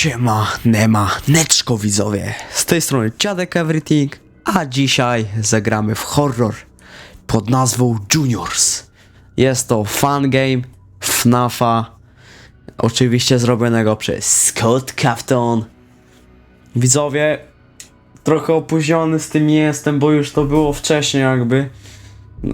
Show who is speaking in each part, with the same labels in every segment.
Speaker 1: Siema, Nema, Neczko widzowie. Z tej strony Dziadek Everything, a dzisiaj zagramy w horror pod nazwą Juniors. Jest to fun game FNAFa, oczywiście zrobionego przez Scott Cafton. Widzowie, trochę opóźniony z tym jestem, bo już to było wcześniej jakby.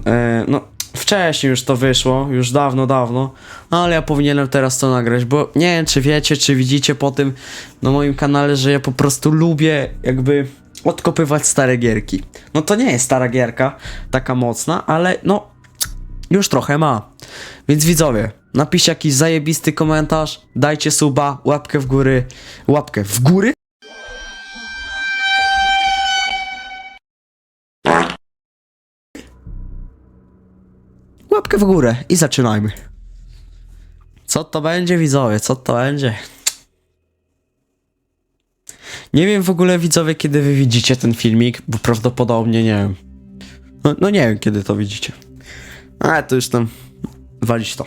Speaker 1: E, no, wcześniej już to wyszło, już dawno, dawno, no ale ja powinienem teraz to nagrać, bo nie wiem, czy wiecie, czy widzicie po tym na moim kanale, że ja po prostu lubię jakby odkopywać stare gierki. No to nie jest stara gierka, taka mocna, ale no, już trochę ma. Więc widzowie, napiszcie jakiś zajebisty komentarz, dajcie suba, łapkę w góry, łapkę w góry? Łapkę w górę i zaczynajmy. Co to będzie, widzowie? Co to będzie? Nie wiem w ogóle, widzowie, kiedy wy widzicie ten filmik, bo prawdopodobnie nie wiem. No, no nie wiem, kiedy to widzicie. Ale to już tam walić to.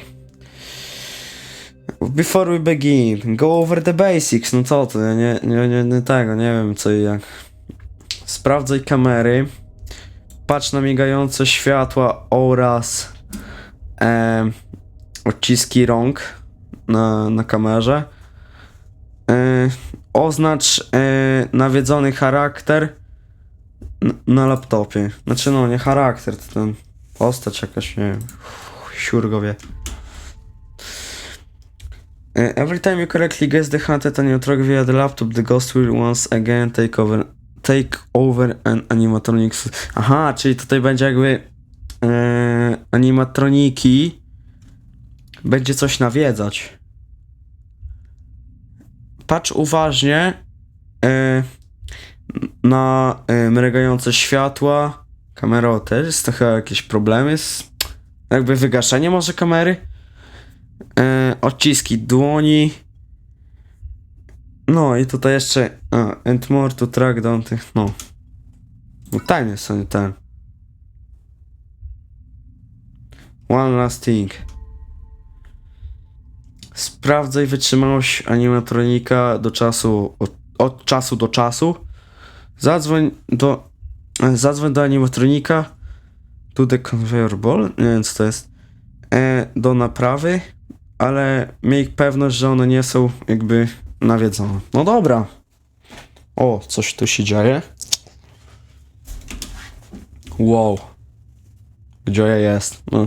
Speaker 1: Before we begin, go over the basics. No co to? Ja nie, nie, nie, nie tego, nie wiem co i jak. Sprawdzaj kamery. Patrz na migające światła oraz e, odciski rąk na, na kamerze. E, oznacz e, nawiedzony charakter n- na laptopie. Znaczy no, nie charakter, to ten postać jakaś, nie wiem, siur wie. E, Every time you correctly guess the hunted animatronic via the laptop, the ghost will once again take over, take over an animatronics. Aha, czyli tutaj będzie jakby e, animatroniki będzie coś nawiedzać. Patrz uważnie e, na e, mrygające światła. Kamera też jest trochę jakieś problemy z jakby wygaszenie może kamery. E, odciski dłoni. No i tutaj jeszcze a, and more to track down tych, no. No tajny są ten. One last thing. Sprawdzaj wytrzymałość animatronika do czasu, od, od czasu do czasu. Zadzwoń do, zadzwoń do animatronika. To the conveyor ball. Nie wiem co to jest. E, do naprawy, ale miej pewność, że one nie są jakby nawiedzone. No dobra. O, coś tu się dzieje. Wow. Gdzie ja jest? No.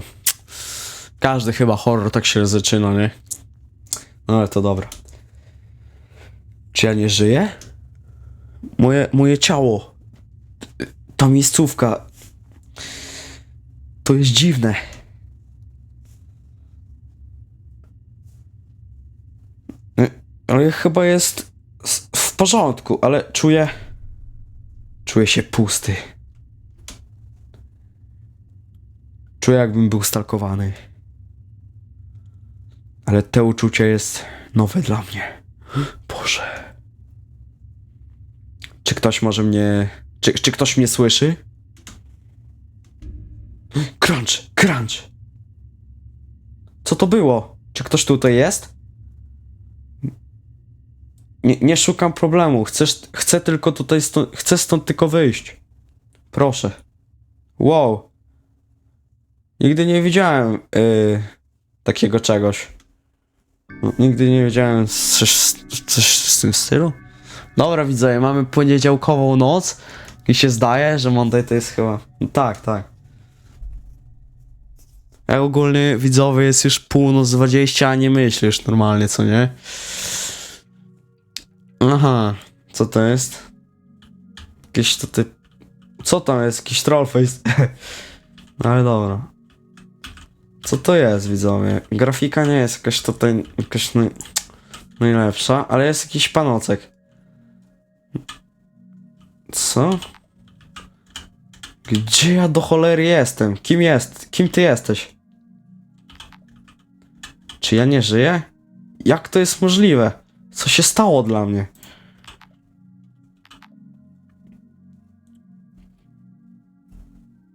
Speaker 1: Każdy chyba horror tak się zaczyna, nie? No ale to dobra. Czy ja nie żyję? Moje, moje ciało. Ta miejscówka. To jest dziwne. Ale chyba jest w porządku, ale czuję. Czuję się pusty. Czuję, jakbym był stalkowany. Ale to uczucie jest nowe dla mnie. Boże. Czy ktoś może mnie. Czy, czy ktoś mnie słyszy? Crunch, crunch. Co to było? Czy ktoś tutaj jest? Nie, nie szukam problemu. Chcesz, chcę tylko tutaj stąd, chcę stąd tylko wyjść. Proszę. Wow. Nigdy nie widziałem yy, takiego czegoś. Nigdy nie wiedziałem coś, coś w tym stylu. Dobra, widzowie, mamy poniedziałkową noc i się zdaje, że Monday to jest chyba... No, tak, tak. Jak ogólnie widzowie jest już północ 20, a nie myślisz normalnie, co nie? Aha, co to jest? Jakieś tutaj... Co tam jest? Jakiś trollface? No Ale dobra. Co to jest, widzowie? Grafika nie jest jakaś tutaj jakaś naj... najlepsza, ale jest jakiś panocek. Co? Gdzie ja do cholery jestem? Kim jest? Kim ty jesteś? Czy ja nie żyję? Jak to jest możliwe? Co się stało dla mnie?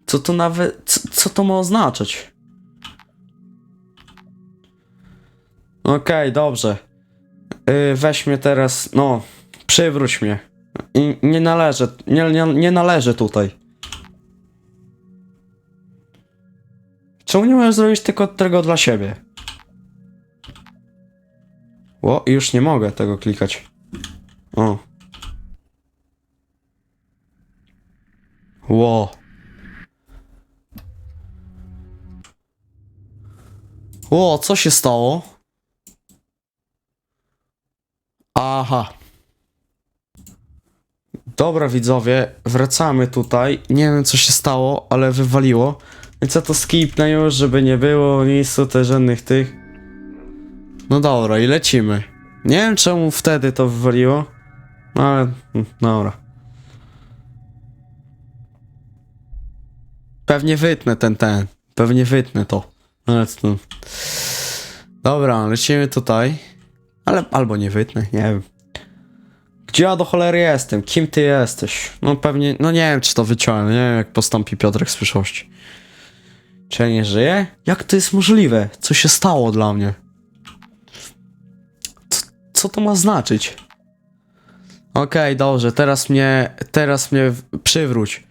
Speaker 1: Co to nawet. Co, co to ma oznaczać? Okej, dobrze. Yy, weź mnie teraz, no, przywróć mnie. I nie należy, nie, nie, nie należy tutaj. Czemu nie możesz zrobić tylko tego dla siebie? O, już nie mogę tego klikać. O. Ło. Ło, co się stało? Aha. Dobra widzowie, wracamy tutaj. Nie wiem co się stało, ale wywaliło. Więc ja to skipnę już, żeby nie było nic tutaj żadnych tych. No dobra, i lecimy. Nie wiem czemu wtedy to wywaliło. Ale, mm, dobra. Pewnie wytnę ten, ten. Pewnie wytnę to. Ale to... Dobra, lecimy tutaj. Ale albo nie wytnę, nie wiem. Gdzie ja do cholery jestem? Kim ty jesteś? No pewnie, no nie wiem czy to wyciąłem, nie wiem jak postąpi Piotrek z przyszłości. Czy ja nie żyję? Jak to jest możliwe? Co się stało dla mnie? Co, to ma znaczyć? Okej, dobrze, teraz mnie, teraz mnie przywróć.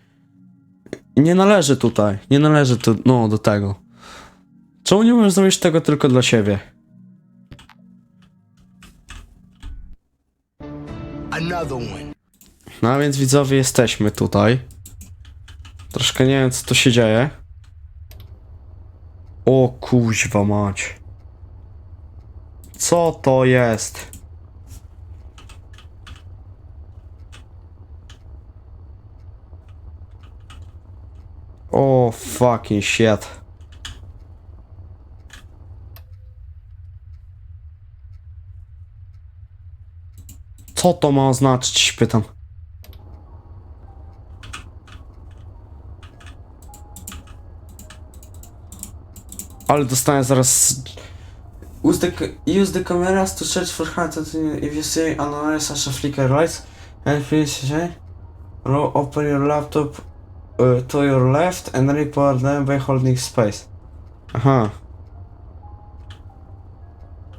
Speaker 1: Nie należy tutaj, nie należy tu, no, do tego. Czemu nie możesz zrobić tego tylko dla siebie? No a więc widzowie jesteśmy tutaj. Troszkę nie wiem co tu się dzieje. O kuźwa mać. Co to jest? O fucking shit. Co to ma oznaczyć, pytam. Ale dostanę zaraz. Use the, use the cameras to search for hunted if you see anomaly such as flicker lights and please say roll open your laptop uh, to your left and report them by holding space. Aha.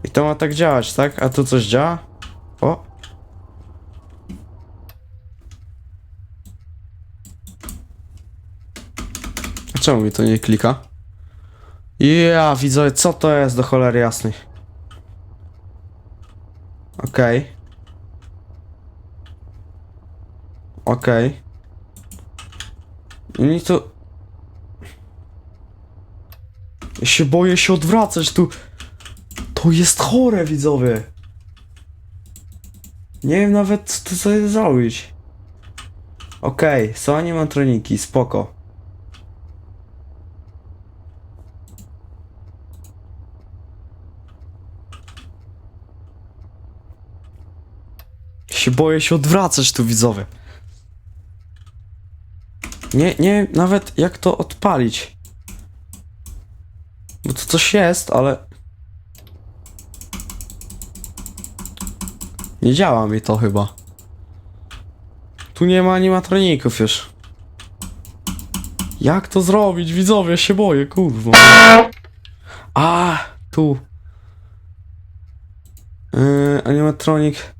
Speaker 1: I to ma tak działać, tak? A tu coś działa? O. czemu mi to nie klika? Ja, widzowie, co to jest do cholery jasnej? Okej. Okej. I mi to... Ja się boję się odwracać tu. To jest chore, widzowie. Nie wiem nawet, co tu sobie zrobić. Okej, są animatroniki, spoko. Się boję się odwracać tu widzowie. Nie, nie nawet jak to odpalić. Bo to coś jest, ale... Nie działa mi to chyba. Tu nie ma animatroników już. Jak to zrobić? Widzowie, się boję, kurwa. A, tu. Yy, animatronik.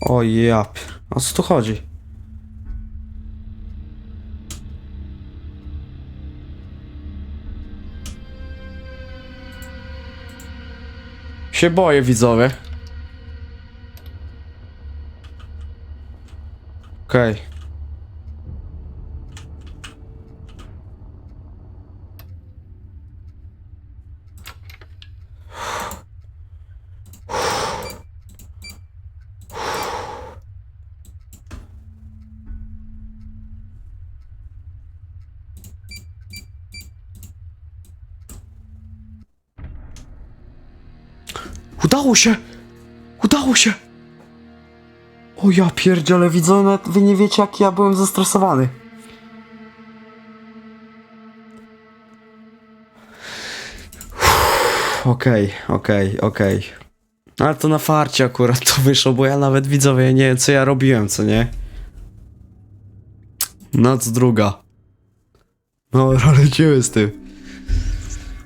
Speaker 1: O jap. O co tu chodzi? Się boję, widzowie. Okej. Udało się! Udało się! O ja pierdziele, widzę, nawet wy nie wiecie jak ja byłem zestresowany. Okej, okej, okej. Ale to na farcie akurat to wyszło, bo ja nawet widzowie nie wiem co ja robiłem, co nie? Noc druga. No, lecimy z tym.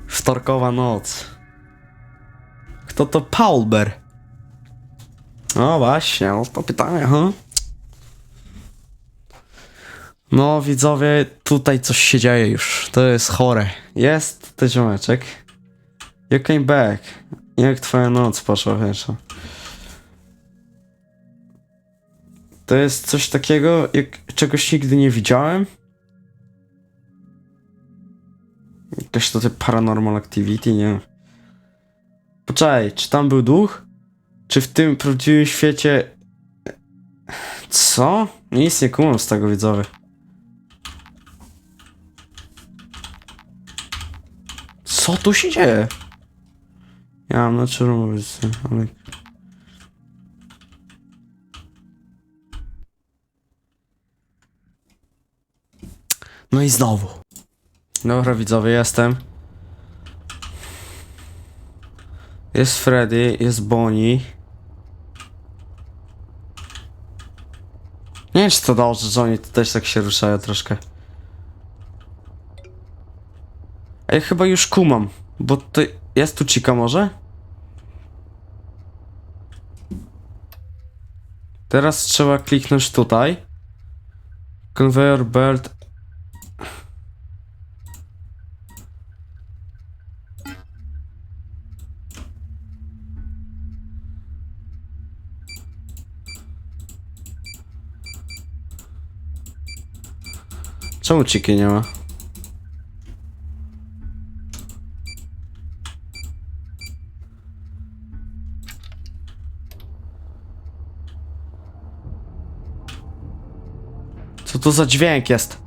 Speaker 1: Wtorkowa noc. Kto to Paulber? No właśnie, o to pytanie, ha? No widzowie, tutaj coś się dzieje już. To jest chore. Jest ten ziomeczek. You came back. Jak twoja noc poszła, wiesz? To jest coś takiego, jak czegoś nigdy nie widziałem. Jakaś tutaj paranormal activity, nie. Poczekaj, czy tam był duch? Czy w tym prawdziwym świecie... Co? Nic nie kumam z tego, widzowie. Co tu się dzieje? Ja mam na czym mówić, ale... No i znowu. Dobra, widzowie, jestem. Jest Freddy, jest Bonnie. Nie wiem, czy to dobrze, że oni też tak się ruszają troszkę. A ja chyba już kumam, bo to jest tu cika może? Teraz trzeba kliknąć tutaj. Conveyor belt. Czemu ciki nie ma? Co to za dźwięk jest?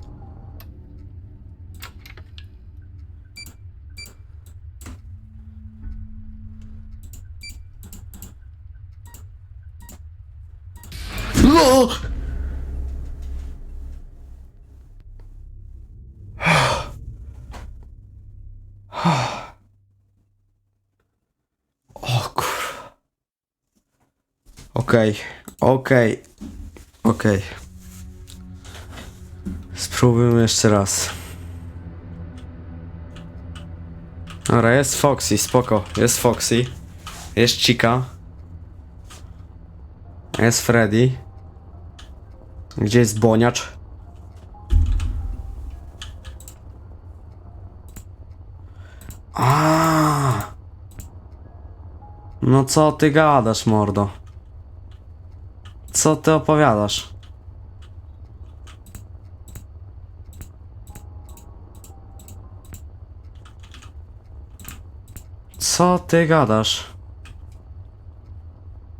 Speaker 1: O! O Okej, okej, okej. Spróbujmy jeszcze raz. Dobra, jest Foxy, spoko. Jest Foxy. Jest Chica. Jest Freddy. Gdzie jest Boniacz? A. No co ty gadasz, mordo? Co ty opowiadasz? Co ty gadasz?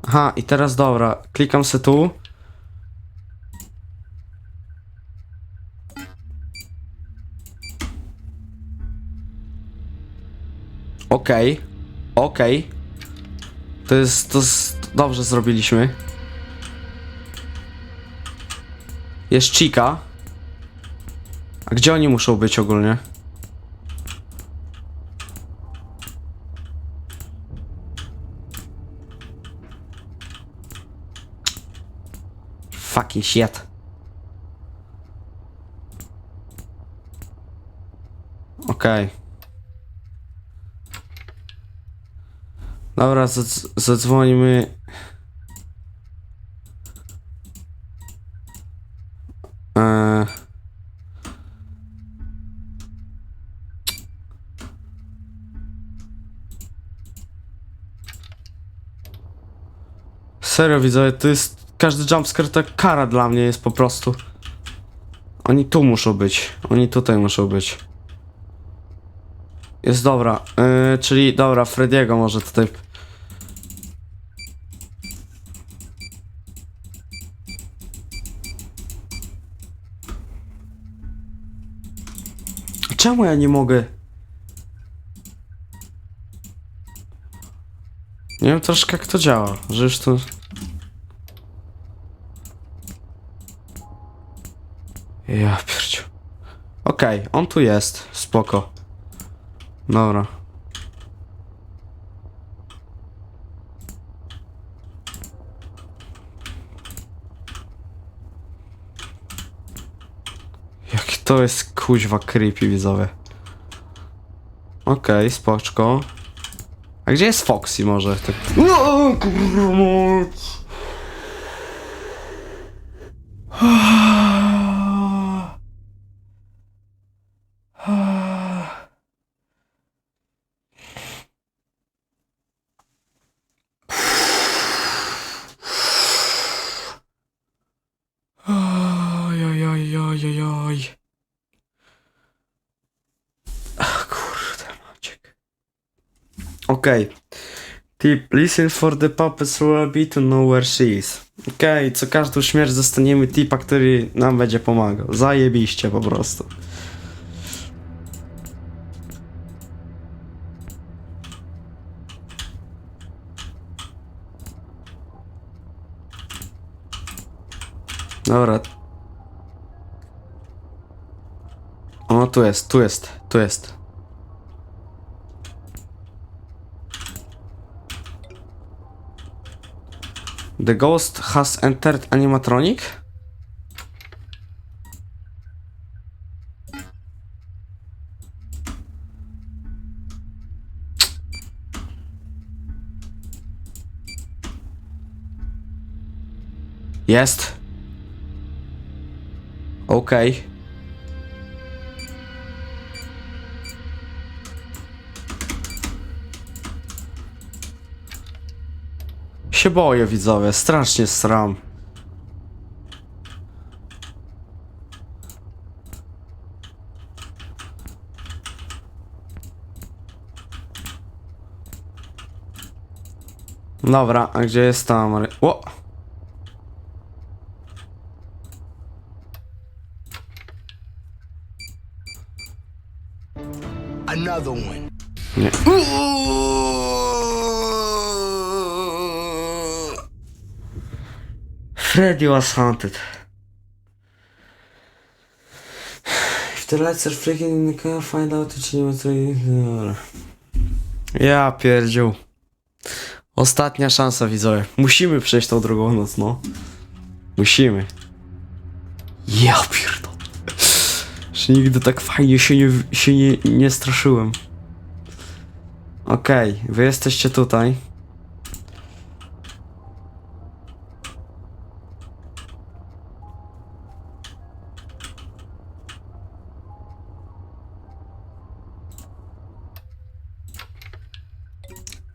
Speaker 1: Aha, i teraz dobra, klikam se tu. Okej, okej. To jest, to jest, dobrze zrobiliśmy. Jest Chica. A gdzie oni muszą być ogólnie? Fucking shit. Okej. Dobra, zadz- zadzwonimy. Serio widzowie, to jest... Każdy jumpscare to kara dla mnie jest po prostu. Oni tu muszą być. Oni tutaj muszą być. Jest dobra. Yy, czyli dobra, Frediego może tutaj. Czemu ja nie mogę? Nie wiem troszkę jak to działa, że już to... Ja pierdziu. Okej, on tu jest, spoko. Dobra. Jak to jest kuźwa creepy widzowie. Okej, spoczko. A gdzie jest Foxy może? Tak... No, kurwa Okej. Tip, listen for the puppets lullaby to know where she is. Okej, co każdą śmierć dostaniemy tipa, który nam będzie pomagał. Zajebiście po prostu. Dobra. O, tu jest, tu jest, tu jest. The ghost has entered animatronic? Jest. Okej. Się boję, widzowie, strasznie sram. Dobra, a gdzie jest ta Mary... O! Freddy was haunted. If the lights are flicking in the car, find out which. Ja pierdził. Ostatnia szansa, widzowie. Musimy przejść tą drugą noc, no. Musimy. Ja pierdolę. Że nigdy tak fajnie się nie, się nie, nie straszyłem. Okej, wy jesteście tutaj.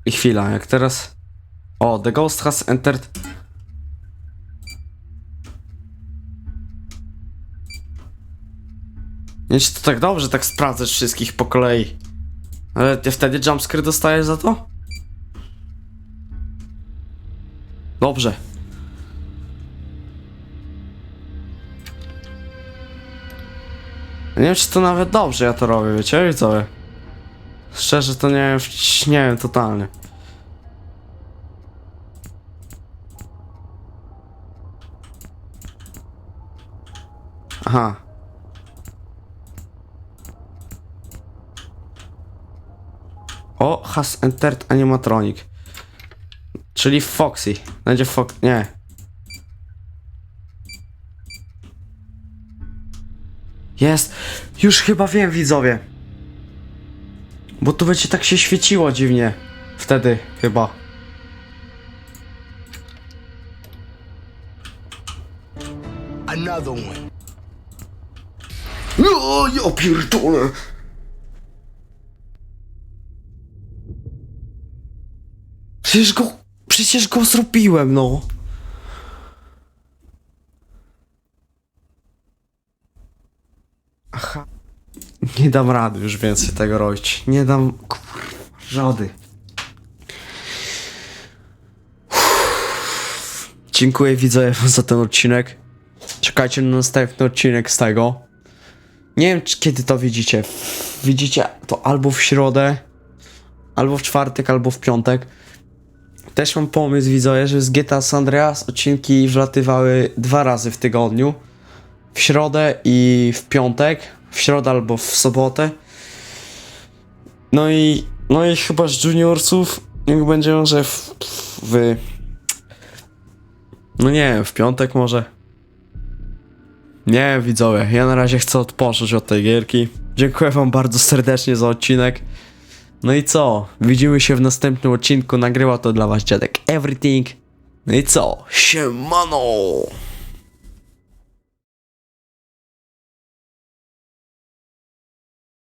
Speaker 1: I chwila, jak teraz... O, the ghost has entered... Nie, czy to tak dobrze tak sprawdzać wszystkich po kolei. Ale ty wtedy jumpscare dostajesz za to? Dobrze. Nie wiem, czy to nawet dobrze ja to robię, wiecie, widzowie? Szczerze to nie nie wiem totalnie. Aha. O, has entered animatronic. Czyli Foxy. Będzie Fox... Nie. Jest. Już chyba wiem, widzowie. Bo tu będzie tak się świeciło dziwnie. Wtedy chyba.
Speaker 2: Another one.
Speaker 1: No, ja pierdolę. Przecież go, przecież go zrobiłem, no. Aha. Nie dam rady już więcej tego robić. Nie dam, kurwa, rady. Dziękuję widzowie za ten odcinek. Czekajcie na następny odcinek z tego. Nie wiem, czy kiedy to widzicie. Widzicie to albo w środę, albo w czwartek, albo w piątek. Też mam pomysł, widzowie, że z GTA San Andreas odcinki wlatywały dwa razy w tygodniu. W środę i w piątek. W środę albo w sobotę. No i, no i chyba z juniorsów niech będzie, że w, w... No nie w piątek może. Nie, widzowie, ja na razie chcę odpocząć od tej gierki. Dziękuję wam bardzo serdecznie za odcinek. No i co? Widzimy się w następnym odcinku. Nagrywa to dla was dziadek Everything. No i co? Siemano!